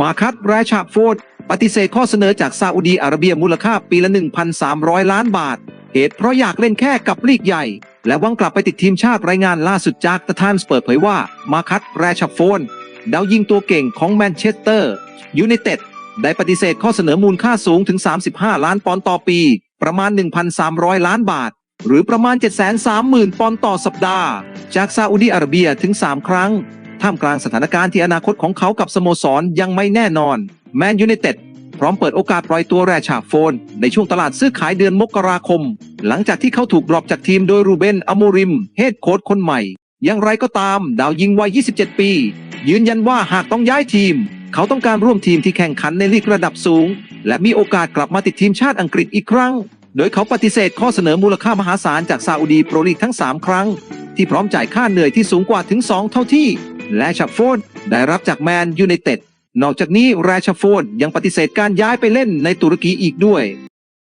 มาคัตแรชาโฟร์ดปฏิเสธข้อเสนอจากซาอุดีอาระเบียมูลค่าปีละ 1,300 ล้านบาท เหตุเพราะอยากเล่นแค่กับลีกใหญ่ และวังกลับไปติดทีมชาติรายงานล่าสุดจากตะทานสเปิดเผยว่า มาคัตแรชาโฟนดาวยิงตัวเก่งของแมนเชสเตอร์ยูไนเต็ดได้ปฏิเสธข้อเสนอมูลค่าสูงถึง 35 ล้านปอนด์ต่อปี ประมาณ 1,300 ล้านบาท หรือประมาณ 730,000 ปอนด์ต่อสัปดาห์ จากซาอุดีอาระเบียถึง 3 ครั้ง ท่ามกลางสถานการณ์ที่อนาคตของเขากับสโมสรยังไม่แน่นอน แมนยูไนเต็ดพร้อมเปิดโอกาสปล่อยตัวแรชาโฟน ในช่วงตลาดซื้อขายเดือนมกราคม หลังจากที่เขาถูกดรอปจากทีมโดยรูเบนอโมริม เฮดโค้ชคนใหม่ อย่างไรก็ตาม ดาวยิงวัย 27 ปี ยืนยันว่าหากต้องย้ายทีม เขาต้องการร่วมทีมที่แข่งขันในลีกระดับสูง และมีโอกาสกลับมาติดทีมชาติอังกฤษอีกครั้ง โดยเขาปฏิเสธข้อเสนอมูลค่ามหาศาลจากซาอุดีโปรลีกทั้ง 3 ครั้ง ที่พร้อมจ่ายค่าเหนื่อยที่สูงกว่าถึง 2 เท่าที่ และชับโฟนได้รับจากแมนยูไนเต็ด นอกจากนี้แรชฟอร์ดยังปฏิเสธการย้ายไปเล่นในตุรกีอีกด้วย